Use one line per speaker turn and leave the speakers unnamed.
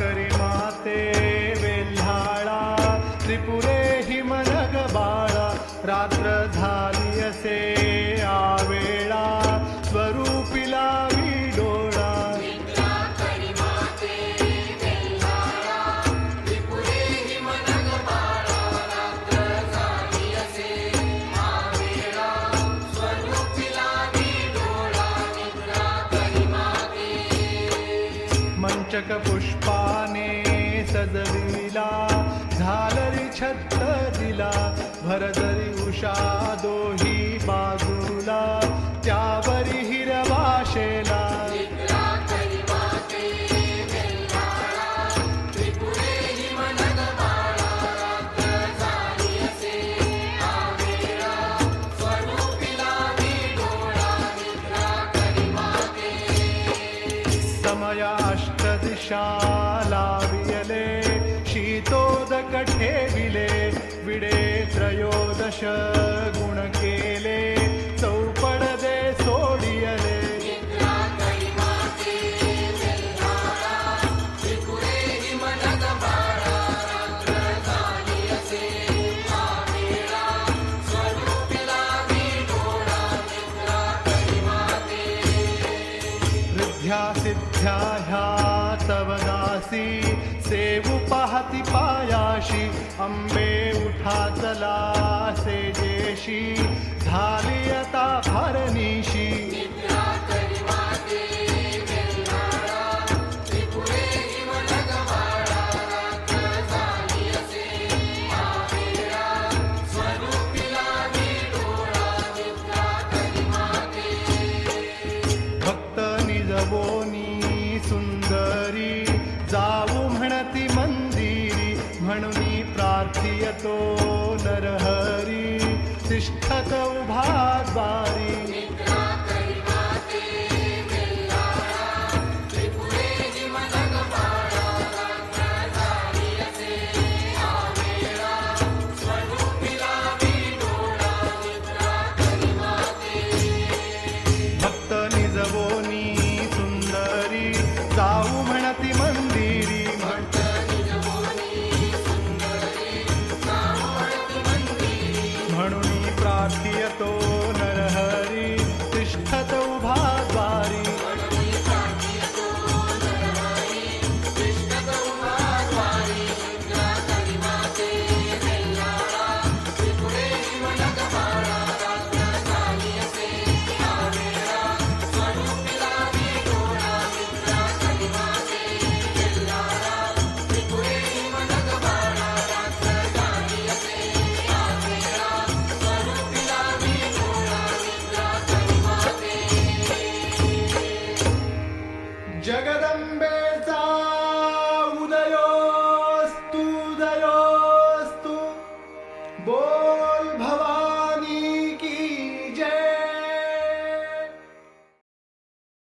े वेल्ला त्रिपुरे हि मलगबाळा रात्रधान्यसे आ वेळा स्वरूप पुष्पाने सजविला झालरी छत्त भरदरी उषा दोही बाजूला त्यावरी लावियले शीतोदकठे विले विडे त्रयोदश वृद्ध्या सिद्ध्या ह्या तव दासी सेवु पाहती पायाशी अंबे उठा चला सेजेशी झाली आता भरणीशी पाणुनि प्रार्थयतो नरहरि तिष्ठतौ भाद्वारि সৌভাগ্য Remember.